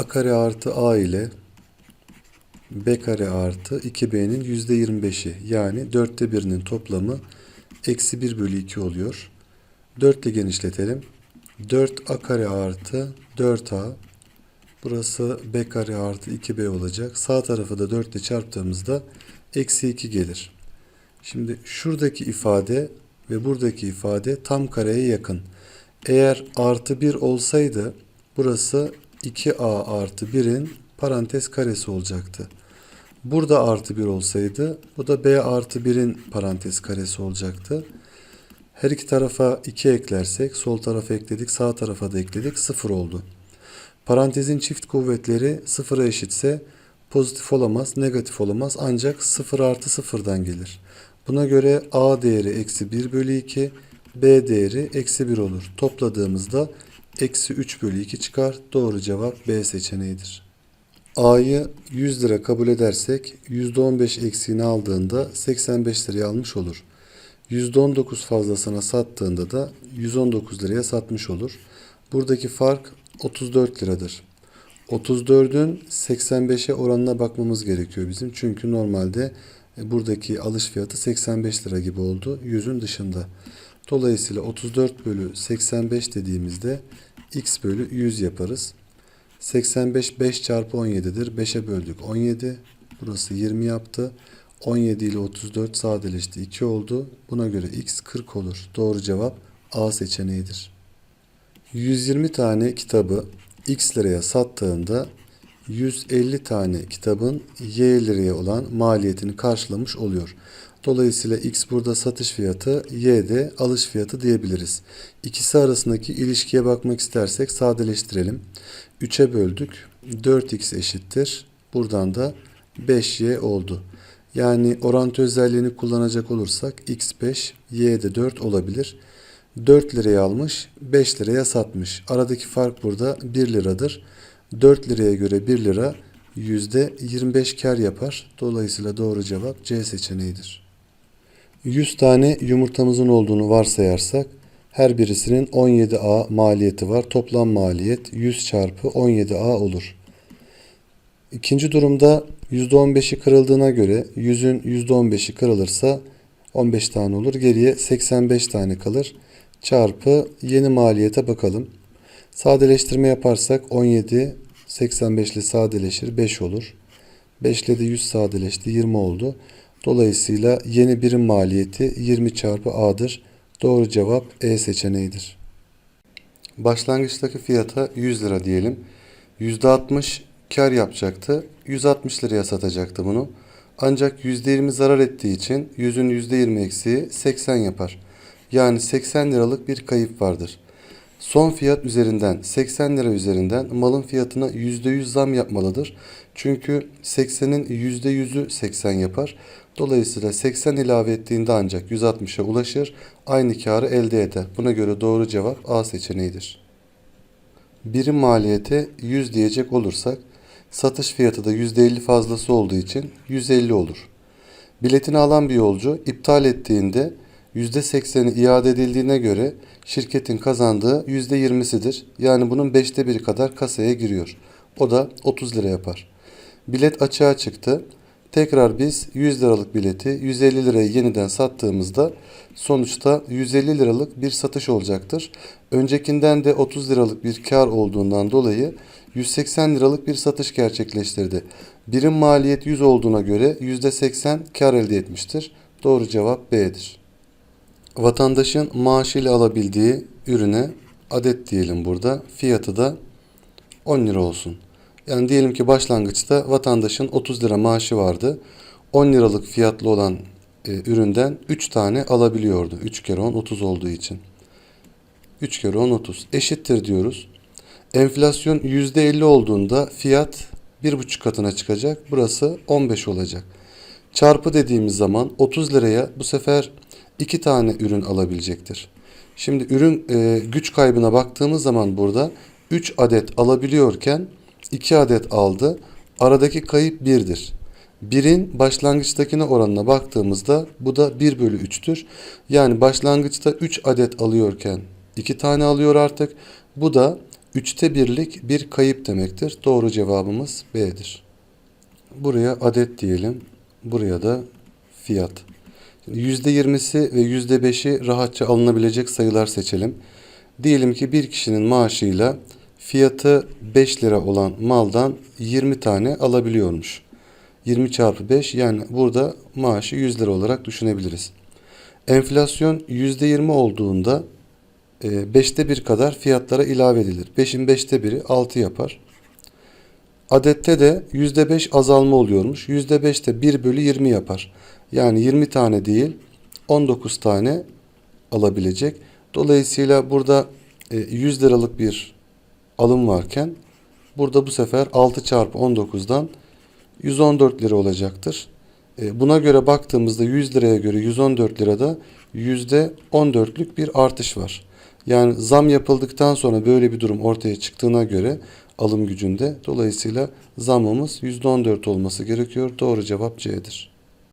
a kare artı a ile b kare artı 2b'nin %25'i yani dörtte birinin toplamı eksi 1 bölü 2 oluyor. 4 ile genişletelim. 4a kare artı 4a burası b kare artı 2b olacak. Sağ tarafı da 4 ile çarptığımızda eksi 2 gelir. Şimdi şuradaki ifade ve buradaki ifade tam kareye yakın. Eğer artı 1 olsaydı burası 2a artı 1'in parantez karesi olacaktı. Burada artı 1 olsaydı bu da b artı 1'in parantez karesi olacaktı. Her iki tarafa 2 eklersek sol tarafa ekledik sağ tarafa da ekledik 0 oldu. Parantezin çift kuvvetleri sıfıra eşitse pozitif olamaz negatif olamaz ancak 0 artı 0'dan gelir. Buna göre a değeri eksi 1 bölü 2 b değeri eksi 1 olur. Topladığımızda eksi 3 bölü 2 çıkar. Doğru cevap B seçeneğidir. A'yı 100 lira kabul edersek %15 eksiğini aldığında 85 liraya almış olur. %19 fazlasına sattığında da 119 liraya satmış olur. Buradaki fark 34 liradır. 34'ün 85'e oranına bakmamız gerekiyor bizim. Çünkü normalde e, buradaki alış fiyatı 85 lira gibi oldu. 100'ün dışında. Dolayısıyla 34 bölü 85 dediğimizde x bölü 100 yaparız. 85 5 çarpı 17'dir. 5'e böldük 17. Burası 20 yaptı. 17 ile 34 sadeleşti 2 oldu. Buna göre x 40 olur. Doğru cevap A seçeneğidir. 120 tane kitabı x liraya sattığında 150 tane kitabın y liraya olan maliyetini karşılamış oluyor. Dolayısıyla x burada satış fiyatı, y de alış fiyatı diyebiliriz. İkisi arasındaki ilişkiye bakmak istersek sadeleştirelim. 3'e böldük. 4x eşittir. Buradan da 5y oldu. Yani orantı özelliğini kullanacak olursak x5, y de 4 olabilir. 4 liraya almış, 5 liraya satmış. Aradaki fark burada 1 liradır. 4 liraya göre 1 lira %25 kar yapar. Dolayısıyla doğru cevap C seçeneğidir. 100 tane yumurtamızın olduğunu varsayarsak her birisinin 17A maliyeti var. Toplam maliyet 100 çarpı 17A olur. İkinci durumda %15'i kırıldığına göre 100'ün %15'i kırılırsa 15 tane olur. Geriye 85 tane kalır. Çarpı yeni maliyete bakalım. Sadeleştirme yaparsak 17 85 ile sadeleşir 5 olur. 5 ile de 100 sadeleşti 20 oldu. Dolayısıyla yeni birim maliyeti 20 çarpı A'dır. Doğru cevap E seçeneğidir. Başlangıçtaki fiyata 100 lira diyelim. %60 kar yapacaktı. 160 liraya satacaktı bunu. Ancak %20 zarar ettiği için 100'ün %20 eksiği 80 yapar. Yani 80 liralık bir kayıp vardır. Son fiyat üzerinden 80 lira üzerinden malın fiyatına %100 zam yapmalıdır. Çünkü 80'in %100'ü 80 yapar. Dolayısıyla 80 ilave ettiğinde ancak 160'a ulaşır. Aynı karı elde eder. Buna göre doğru cevap A seçeneğidir. Birim maliyete 100 diyecek olursak satış fiyatı da %50 fazlası olduğu için 150 olur. Biletini alan bir yolcu iptal ettiğinde %80'i iade edildiğine göre şirketin kazandığı %20'sidir. Yani bunun 5'te 1'i kadar kasaya giriyor. O da 30 lira yapar. Bilet açığa çıktı. Tekrar biz 100 liralık bileti 150 liraya yeniden sattığımızda sonuçta 150 liralık bir satış olacaktır. Öncekinden de 30 liralık bir kar olduğundan dolayı 180 liralık bir satış gerçekleştirdi. Birim maliyet 100 olduğuna göre %80 kar elde etmiştir. Doğru cevap B'dir. Vatandaşın maaşıyla alabildiği ürüne adet diyelim burada. Fiyatı da 10 lira olsun. Yani diyelim ki başlangıçta vatandaşın 30 lira maaşı vardı. 10 liralık fiyatlı olan e, üründen 3 tane alabiliyordu. 3 kere 10 30 olduğu için. 3 kere 10 30 eşittir diyoruz. Enflasyon %50 olduğunda fiyat 1,5 katına çıkacak. Burası 15 olacak. Çarpı dediğimiz zaman 30 liraya bu sefer 2 tane ürün alabilecektir. Şimdi ürün e, güç kaybına baktığımız zaman burada 3 adet alabiliyorken 2 adet aldı. Aradaki kayıp 1'dir. 1'in başlangıçtakine oranına baktığımızda bu da 1 bölü 3'tür. Yani başlangıçta 3 adet alıyorken 2 tane alıyor artık. Bu da Üçte birlik bir kayıp demektir. Doğru cevabımız B'dir. Buraya adet diyelim. Buraya da fiyat. %20'si ve %5'i rahatça alınabilecek sayılar seçelim. Diyelim ki bir kişinin maaşıyla fiyatı 5 lira olan maldan 20 tane alabiliyormuş. 20 çarpı 5 yani burada maaşı 100 lira olarak düşünebiliriz. Enflasyon %20 olduğunda 5'te 1 kadar fiyatlara ilave edilir. 5'in 5'te 1'i 6 yapar. Adette de %5 azalma oluyormuş. %5 de 1 bölü 20 yapar. Yani 20 tane değil 19 tane alabilecek. Dolayısıyla burada e, 100 liralık bir alım varken burada bu sefer 6 çarpı 19'dan 114 lira olacaktır. E, Buna göre baktığımızda 100 liraya göre 114 lirada %14'lük bir artış var. Yani zam yapıldıktan sonra böyle bir durum ortaya çıktığına göre alım gücünde dolayısıyla zammımız %14 olması gerekiyor. Doğru cevap C'dir.